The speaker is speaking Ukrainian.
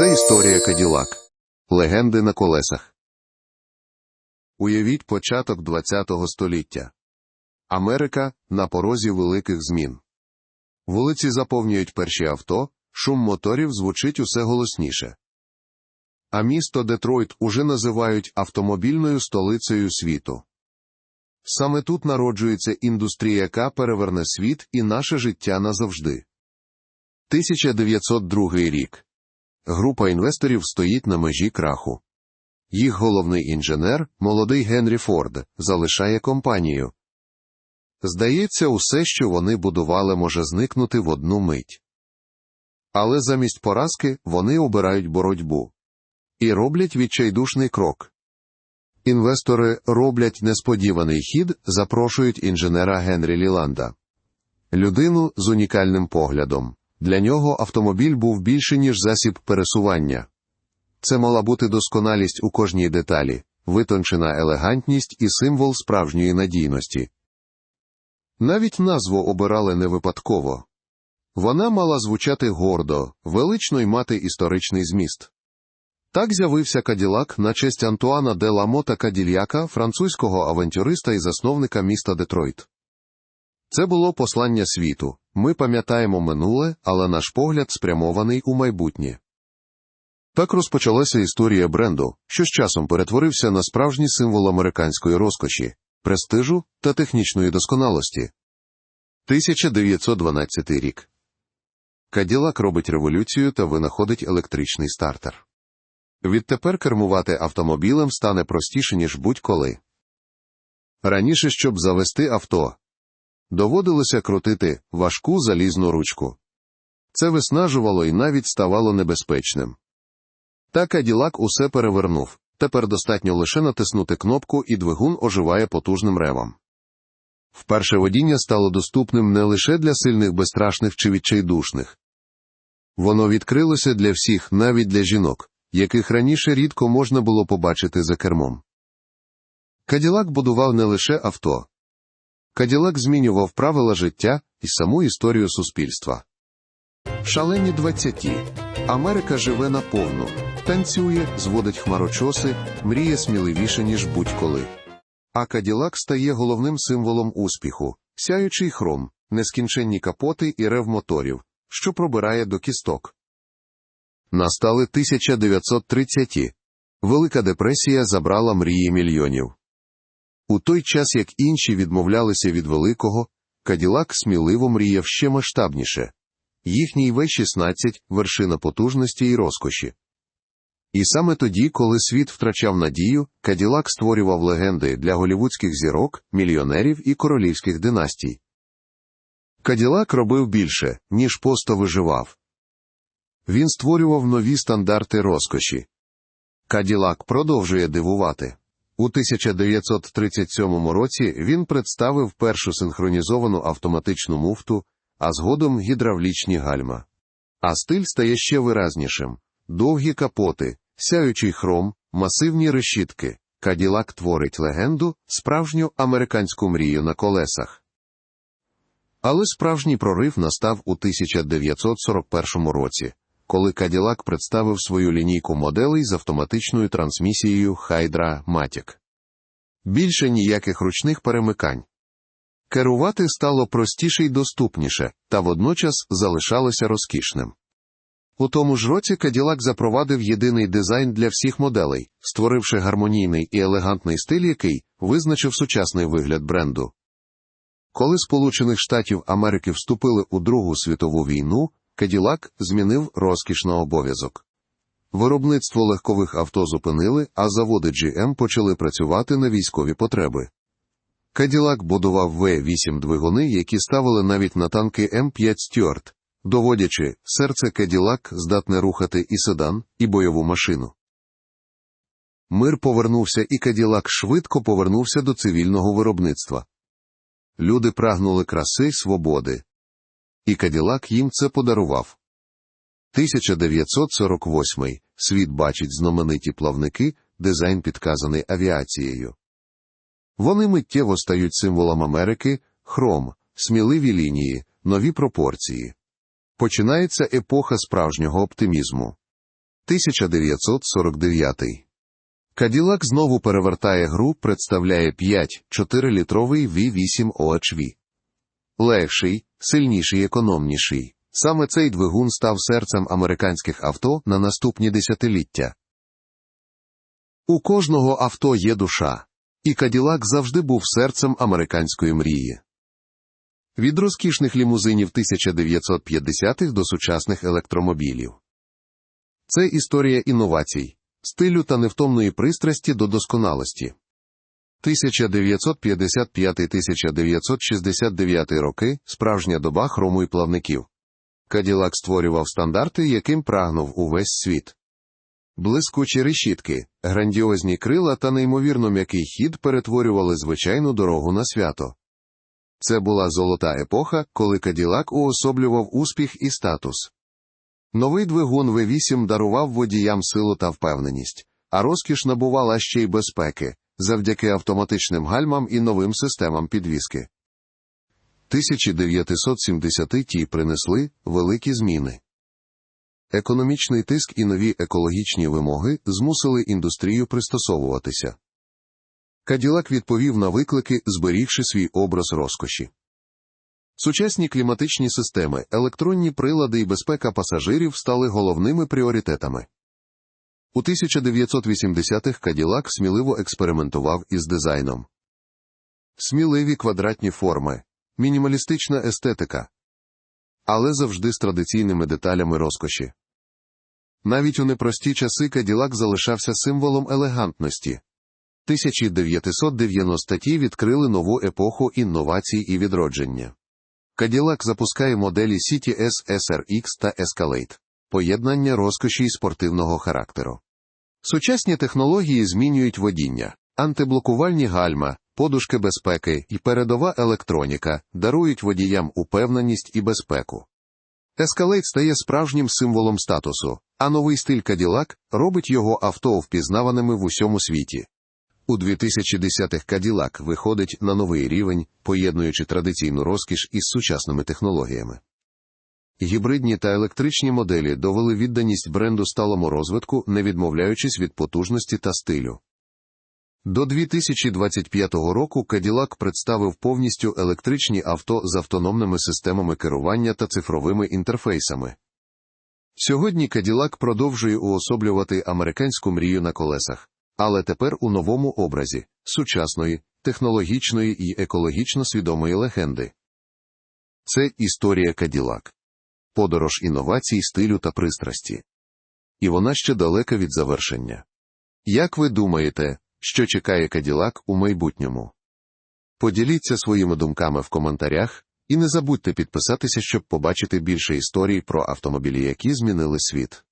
Це історія Каділак. Легенди на колесах. Уявіть початок ХХ століття. Америка на порозі великих змін. Вулиці заповнюють перші авто, шум моторів звучить усе голосніше. А місто Детройт уже називають автомобільною столицею світу. Саме тут народжується індустрія, яка переверне світ і наше життя назавжди. 1902 рік. Група інвесторів стоїть на межі краху. Їх головний інженер, молодий Генрі Форд, залишає компанію. Здається, усе, що вони будували, може зникнути в одну мить. Але замість поразки вони обирають боротьбу і роблять відчайдушний крок. Інвестори роблять несподіваний хід, запрошують інженера Генрі Ліланда. Людину з унікальним поглядом. Для нього автомобіль був більше, ніж засіб пересування. Це мала бути досконалість у кожній деталі, витончена елегантність і символ справжньої надійності. Навіть назву обирали не випадково. Вона мала звучати гордо, велично й мати історичний зміст. Так з'явився Каділак на честь Антуана де Ламота Кадільяка, французького авантюриста і засновника міста Детройт. Це було послання світу. Ми пам'ятаємо минуле, але наш погляд спрямований у майбутнє. Так розпочалася історія бренду, що з часом перетворився на справжній символ американської розкоші, престижу та технічної досконалості. 1912 рік. Каділак робить революцію та винаходить електричний стартер. Відтепер кермувати автомобілем стане простіше, ніж будь-коли. Раніше, щоб завести авто, доводилося крутити важку залізну ручку. Це виснажувало і навіть ставало небезпечним. Та Каділак усе перевернув. Тепер достатньо лише натиснути кнопку, і двигун оживає потужним ревом. Вперше водіння стало доступним не лише для сильних безстрашних чи відчайдушних. Воно відкрилося для всіх, навіть для жінок, яких раніше рідко можна було побачити за кермом. Каділак будував не лише авто. Каділак змінював правила життя і саму історію суспільства. Шалені двадцяті. Америка живе наповну, танцює, зводить хмарочоси, мріє сміливіше, ніж будь-коли. А Каділак стає головним символом успіху, сяючий хром, нескінченні капоти і рев моторів, що пробирає до кісток. Настали 1930-ті. Велика депресія забрала мрії мільйонів. У той час, як інші відмовлялися від великого, Каділак сміливо мріяв ще масштабніше. Їхній В-16 – вершина потужності і розкоші. І саме тоді, коли світ втрачав надію, Каділак створював легенди для голівудських зірок, мільйонерів і королівських династій. Каділак робив більше, ніж просто виживав. Він створював нові стандарти розкоші. Каділак продовжує дивувати. У 1937 році він представив першу синхронізовану автоматичну муфту, а згодом гідравлічні гальма. А стиль стає ще виразнішим довгі капоти, сяючий хром, масивні решітки. Каділак творить легенду, справжню американську мрію на колесах. Але справжній прорив настав у 1941 році, коли Каділак представив свою лінійку моделей з автоматичною трансмісією Hydra Matic. Більше ніяких ручних перемикань. Керувати стало простіше й доступніше, та водночас залишалося розкішним. У тому ж році Каділак запровадив єдиний дизайн для всіх моделей, створивши гармонійний і елегантний стиль, який визначив сучасний вигляд бренду. Коли Сполучених Штатів Америки вступили у Другу світову війну, Каділак змінив розкіш на обов'язок. Виробництво легкових авто зупинили, а заводи GM почали працювати на військові потреби. Каділак будував В-8 двигуни, які ставили навіть на танки М5 Стюарт, доводячи, серце Каділак здатне рухати і седан, і бойову машину. Мир повернувся, і Каділак швидко повернувся до цивільного виробництва. Люди прагнули краси й свободи. І Каділак їм це подарував. 1948 світ бачить знамениті плавники, дизайн підказаний авіацією. Вони миттєво стають символом Америки, хром, сміливі лінії, нові пропорції. Починається епоха справжнього оптимізму. 1949. Каділак знову перевертає гру, представляє 5 4-літровий V8 OHV. Легший, сильніший, економніший. Саме цей двигун став серцем американських авто на наступні десятиліття. У кожного авто є душа, і Каділак завжди був серцем американської мрії. Від розкішних лімузинів 1950-х до сучасних електромобілів. Це історія інновацій, стилю та невтомної пристрасті до досконалості. 1955-1969 роки справжня доба хрому і плавників. Каділак створював стандарти, яким прагнув увесь світ. Блискучі решітки, грандіозні крила та неймовірно м'який хід перетворювали звичайну дорогу на свято. Це була золота епоха, коли Каділак уособлював успіх і статус. Новий двигун V8 дарував водіям силу та впевненість, а розкіш набувала ще й безпеки, завдяки автоматичним гальмам і новим системам підвіски. 1970-ті принесли великі зміни. Економічний тиск і нові екологічні вимоги змусили індустрію пристосовуватися. Каділак відповів на виклики, зберігши свій образ розкоші. Сучасні кліматичні системи, електронні прилади і безпека пасажирів стали головними пріоритетами. У 1980-х Каділак сміливо експериментував із дизайном. Сміливі квадратні форми, мінімалістична естетика, але завжди з традиційними деталями розкоші. Навіть у непрості часи Каділак залишався символом елегантності. 1990-ті відкрили нову епоху інновацій і відродження. Каділак запускає моделі CTS SRX та Escalade, поєднання розкоші і спортивного характеру. Сучасні технології змінюють водіння, антиблокувальні гальма, подушки безпеки і передова електроніка дарують водіям упевненість і безпеку. Escalade стає справжнім символом статусу, а новий стиль Cadillac робить його авто впізнаваними в усьому світі. У 2010-х Cadillac виходить на новий рівень, поєднуючи традиційну розкіш із сучасними технологіями. Гібридні та електричні моделі довели відданість бренду сталому розвитку, не відмовляючись від потужності та стилю. До 2025 року Cadillac представив повністю електричні авто з автономними системами керування та цифровими інтерфейсами. Сьогодні Cadillac продовжує уособлювати американську мрію на колесах, але тепер у новому образі сучасної, технологічної і екологічно свідомої легенди. Це історія Cadillac. Подорож інновацій, стилю та пристрасті. І вона ще далека від завершення. Як ви думаєте, що чекає Каділак у майбутньому? Поділіться своїми думками в коментарях і не забудьте підписатися, щоб побачити більше історій про автомобілі, які змінили світ.